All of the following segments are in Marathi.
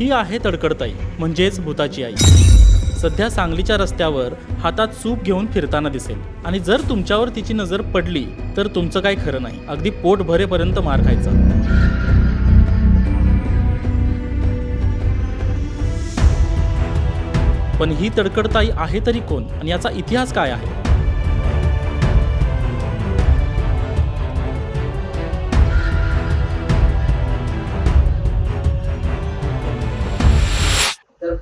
ही आहे तडकडताई म्हणजेच भूताची आई. सध्या सांगलीच्या रस्त्यावर हातात सूप घेऊन फिरताना दिसेल. आणि जर तुमच्यावर तिची नजर पडली तर तुमचं काही खरं नाही. अगदी पोट भरेपर्यंत मार खायचा. पण ही तडकडताई आहे तरी कोण? आणि याचा इतिहास काय आहे?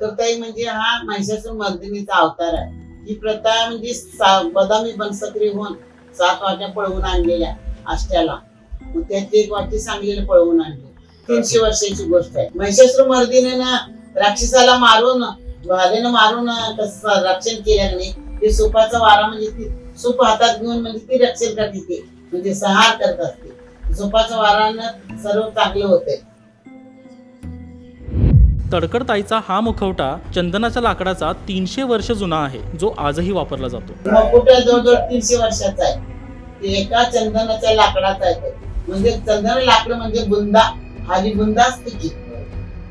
तरतरताई म्हणजे हा महिषासूर मर्दिनीचा अवतार आहे. ही प्रथा म्हणजे बदामी बनसक्री होऊन सात वाट्या पळवून आणलेल्या आष्ट्याला. मग त्याची एक वाटी सांगलीला पळवून आणली. तीनशे वर्षाची गोष्ट आहे. महिषासूर मर्दिनीनं राक्षसाला मारून भालेनं मारून कसं रक्षण केल्याने ते सुपाचा वारा म्हणजे ती सूप हातात घेऊन म्हणजे ती रक्षण करते म्हणजे संहार करत असते. सुपाच्या वारानं सर्व चांगले होते तडकडताईचा हा मुखवटा चंदनाच्या लाकडाचा तीनशे वर्ष जुना आहे जो आजही वापरला जातो. मकुट्या जवळजवळ तीनशे वर्षाचा आहे. ते एका चंदनाच्या लाकडाचा आहे म्हणजे चंदन लाकड म्हणजे बुंदा. खाली बुंदा असते की.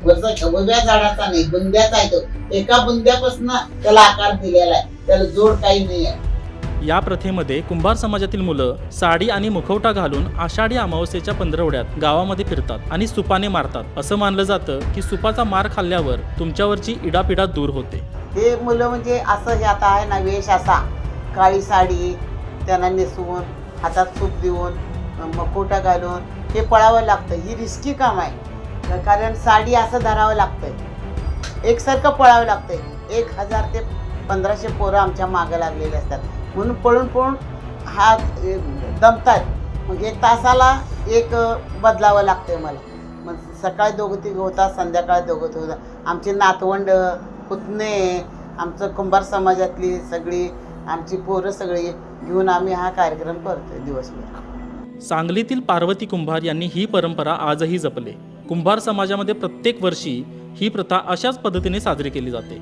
वरचा उभ्या झाडाचा नाही बुंद्याचा आहे तो. एका बुंद्यापासून त्याला आकार दिलेला आहे. त्याला जोड काही नाही आहे. या प्रथेमध्ये कुंभार समाजातील मुलं साडी आणि मुखवटा घालून आषाढी अमावस्येच्या पंधरवड्यात गावामध्ये फिरतात आणि सुपाने मारतात. असं मानलं जातं की सुपाचा मार खाल्ल्यावर तुमच्यावरची इडापिडा दूर होते. हे मुलं म्हणजे असं हे आता आहे ना वेश असा. काळी साडी त्यांना नेसवून हातात सूप देऊन मकोटा घालून हे पळावं लागतं. ही रिस्की काम आहे. कारण साडी असं धरावं लागतंय. एकसारखं पळावं लागतंय. एक हजार ते पंधराशे पोरं आमच्या मागं लागलेले असतात. म्हणून पळून पळून हात दमतात मग एक तासाला एक बदलावं लागतंय मला. मग सकाळी दोघं तिघं होतात संध्याकाळी दोघं तिघं होतात आमचे नातवंड पुतणे आमचं कुंभार समाजातली सगळी आमची पोरं सगळी घेऊन आम्ही हा कार्यक्रम करतो दिवसभर. सांगलीतील पार्वती कुंभार यांनी ही परंपरा आजही जपले. कुंभार समाजामध्ये प्रत्येक वर्षी ही प्रथा अशाच पद्धतीने साजरी केली जाते.